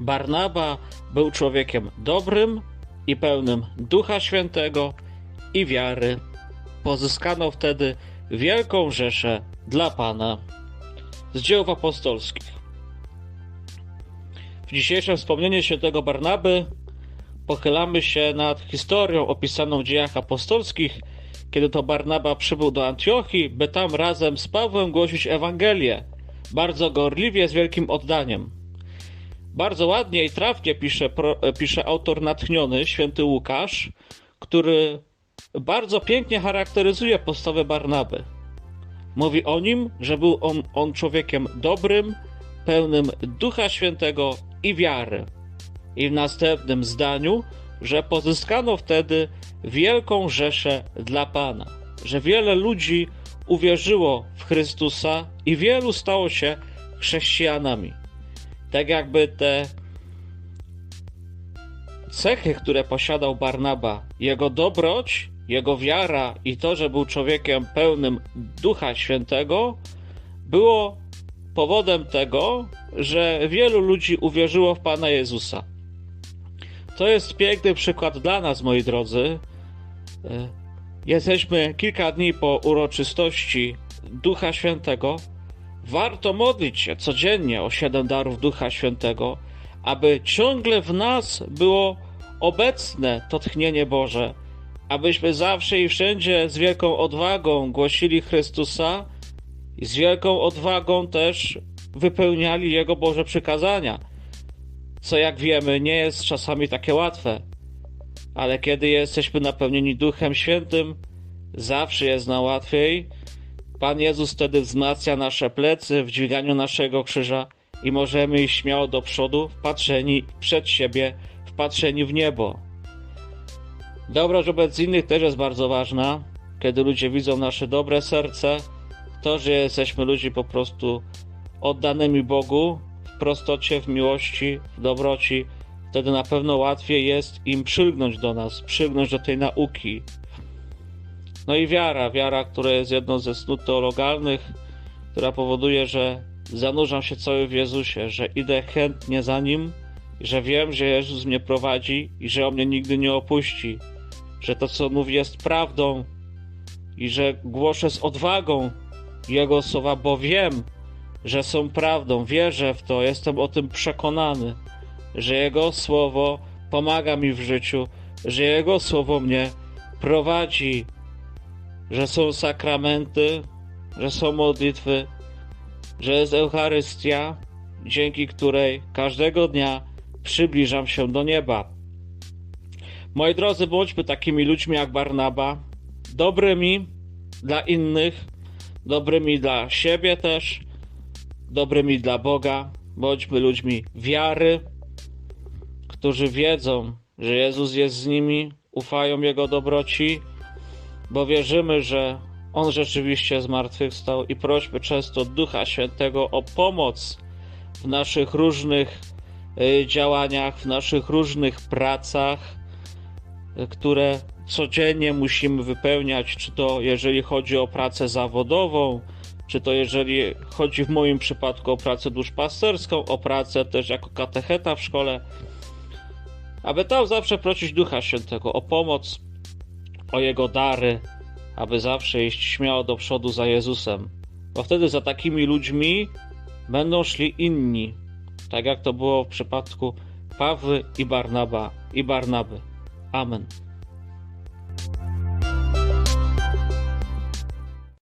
Barnaba był człowiekiem dobrym i pełnym Ducha Świętego i wiary. Pozyskano wtedy wielką rzeszę dla Pana. Z dzieł apostolskich. W dzisiejszym wspomnieniu świętego Barnaby pochylamy się nad historią opisaną w dziejach apostolskich, kiedy to Barnaba przybył do Antiochii, by tam razem z Pawłem głosić Ewangelię, bardzo gorliwie, z wielkim oddaniem. Bardzo ładnie i trafnie pisze, pro, pisze autor natchniony, święty Łukasz, który bardzo pięknie charakteryzuje postawę Barnaby. Mówi o nim, że był on, on człowiekiem dobrym, pełnym Ducha Świętego i wiary. I w następnym zdaniu, że pozyskano wtedy wielką rzeszę dla Pana, że wiele ludzi uwierzyło w Chrystusa i wielu stało się chrześcijanami. Tak jakby te cechy, które posiadał Barnaba, jego dobroć, jego wiara i to, że był człowiekiem pełnym Ducha Świętego, było powodem tego, że wielu ludzi uwierzyło w Pana Jezusa. To jest piękny przykład dla nas, moi drodzy. E, Jesteśmy kilka dni po uroczystości Ducha Świętego. Warto modlić się codziennie o siedem darów Ducha Świętego, aby ciągle w nas było obecne to tchnienie Boże, abyśmy zawsze i wszędzie z wielką odwagą głosili Chrystusa i z wielką odwagą też wypełniali Jego Boże przykazania. Co jak wiemy, nie jest czasami takie łatwe, ale kiedy jesteśmy napełnieni Duchem Świętym, zawsze jest nam łatwiej. Pan Jezus wtedy wzmacnia nasze plecy w dźwiganiu naszego krzyża i możemy iść śmiało do przodu, wpatrzeni przed siebie, wpatrzeni w niebo. Dobroć wobec innych też jest bardzo ważna. Kiedy ludzie widzą nasze dobre serce, to, że jesteśmy ludzi po prostu oddanymi Bogu w prostocie, w miłości, w dobroci, wtedy na pewno łatwiej jest im przylgnąć do nas, przylgnąć do tej nauki. No i wiara, wiara, która jest jedną ze snut teologalnych, która powoduje, że zanurzam się cały w Jezusie, że idę chętnie za Nim, że wiem, że Jezus mnie prowadzi i że On mnie nigdy nie opuści, że to, co mówi, jest prawdą i że głoszę z odwagą Jego słowa, bo wiem, że są prawdą, wierzę w to, jestem o tym przekonany, że Jego słowo pomaga mi w życiu, że Jego słowo mnie prowadzi, że są sakramenty, że są modlitwy, że jest Eucharystia, dzięki której każdego dnia przybliżam się do nieba. Moi drodzy, bądźmy takimi ludźmi jak Barnaba, dobrymi dla innych, dobrymi dla siebie też, dobrymi dla Boga. Bądźmy ludźmi wiary, którzy wiedzą, że Jezus jest z nimi, ufają Jego dobroci, bo wierzymy, że On rzeczywiście zmartwychwstał i prośmy często Ducha Świętego o pomoc w naszych różnych y, działaniach, w naszych różnych pracach, które codziennie musimy wypełniać, czy to jeżeli chodzi o pracę zawodową, czy to jeżeli chodzi w moim przypadku o pracę duszpasterską, o pracę też jako katecheta w szkole, aby tam zawsze prosić Ducha Świętego o pomoc, o Jego dary, aby zawsze iść śmiało do przodu za Jezusem, bo wtedy za takimi ludźmi będą szli inni, tak jak to było w przypadku Pawły i Barnaba i Barnaby. Amen.